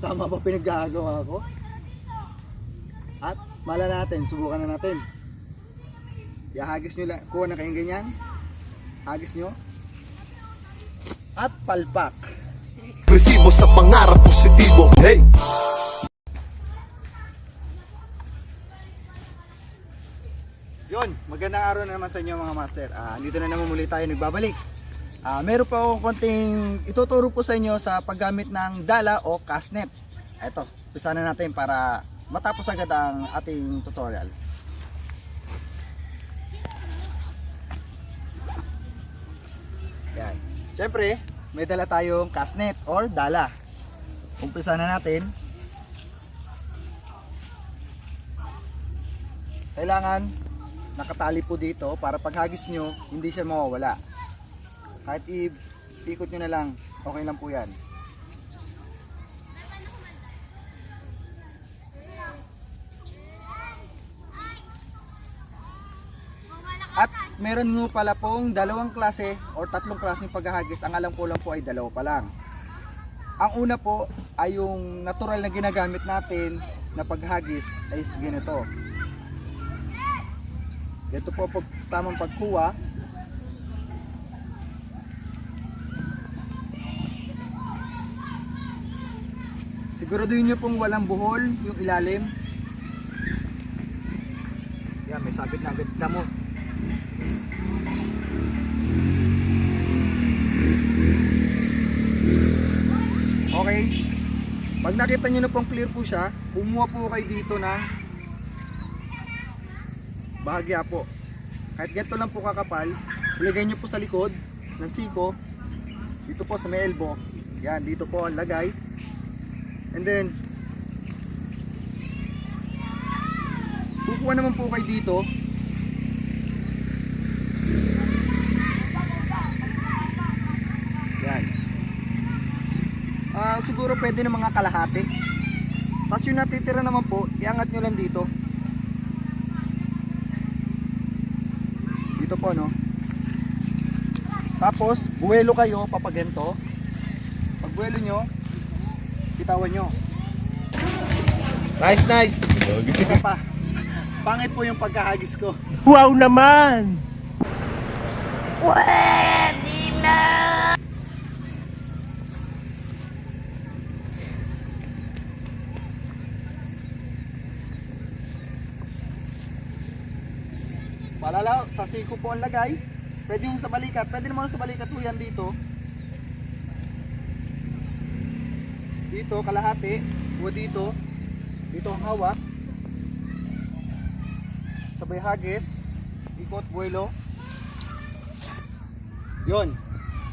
Tama ba pinaggagawa ko? At mala natin, subukan na natin. Ihagis nyo lang, kuha na kayong ganyan. Hagis nyo. At palpak. Agresibo sa pangarap positibo Hey! Yon, magandang araw na naman sa inyo mga master. Ah, dito na naman muli tayo nagbabalik. Ah, meron pa akong konting ituturo po sa inyo sa paggamit ng dala o castnet. Eto, umpisa na natin para matapos agad ang ating tutorial. Yan. Siyempre, may dala tayong castnet or dala. Umpisa na natin. Kailangan nakatali po dito para paghagis nyo, hindi siya mawawala. Kahit ikot nyo na lang, okay lang po yan. At meron nga pala pong dalawang klase or tatlong klaseng paghahagis. Ang alam ko lang po ay dalawa pa lang. Ang una po ay yung natural na ginagamit natin na paghagis ay ganito. Ito po pag tamang pagkuha. Siguraduhin nyo pong walang buhol yung ilalim. Yan, may sabit na agad damo. Okay. Pag nakita nyo na pong clear po siya, kumuha po kayo dito ng bahagya po. Kahit ganito lang po kakapal, ilagay nyo po sa likod ng siko. Dito po sa may elbow. Yan, dito po ang lagay. And then, kukuha naman po kayo dito. Yan. Ah, siguro pwede na mga kalahati. Tapos yung natitira naman po, iangat nyo lang dito. Dito po, no? Tapos, buwelo kayo, papaganto. Pag buwelo nyo, bitawan nyo. Nice, nice! Isa pa. Pangit po yung pagkahagis ko. Wow naman! Pwede na! Palala, sa siko po ang lagay. Pwede yung sa balikat. Pwede naman sa balikat po yan dito. Dito, kalahati. Kuha dito. Dito ang hawak. Sabay hagis. Ikot, buwelo. Yun.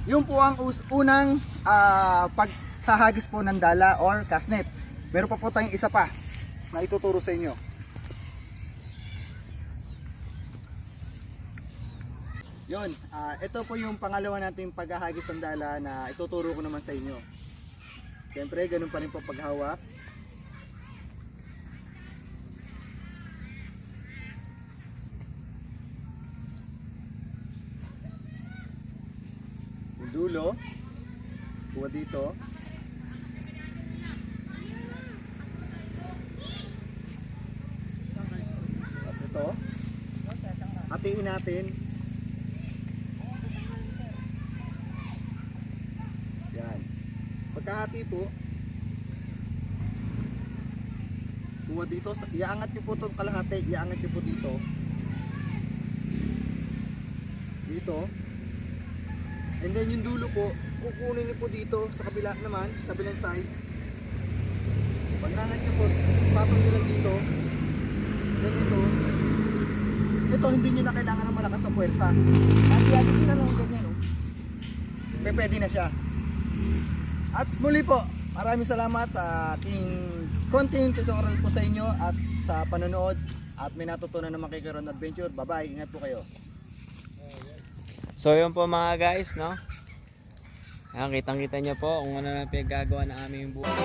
Yun po ang unang ah, pagkahagis po ng dala or kasnet. Meron pa po tayong isa pa na ituturo sa inyo. Yon, ah ito po yung pangalawa nating paghahagis ng dala na ituturo ko naman sa inyo. Siyempre, ganun pa rin po paghawak. Yung dulo, kuha dito. Tapos ito, hatiin natin Yan. Pagkahati po, kuha dito, iaangat nyo po itong kalahati, iaangat nyo po dito. Dito. And then yung dulo po, kukunin nyo po dito sa kabila naman, kabilang side. Pag nangat nyo po, patong nyo lang dito. Then dito. Ito, hindi nyo na kailangan ng malakas na puwersa. At iagis nyo na lang ganyan, oh. Pwede na siya. At muli po, maraming salamat sa aking konting tutorial po sa inyo at sa panonood at may natutunan naman kay Karon Adventure. Bye-bye, ingat po kayo. So yun po mga guys, no? Ayan, kitang kita nyo po kung ano na pinagagawa ng aming buhay.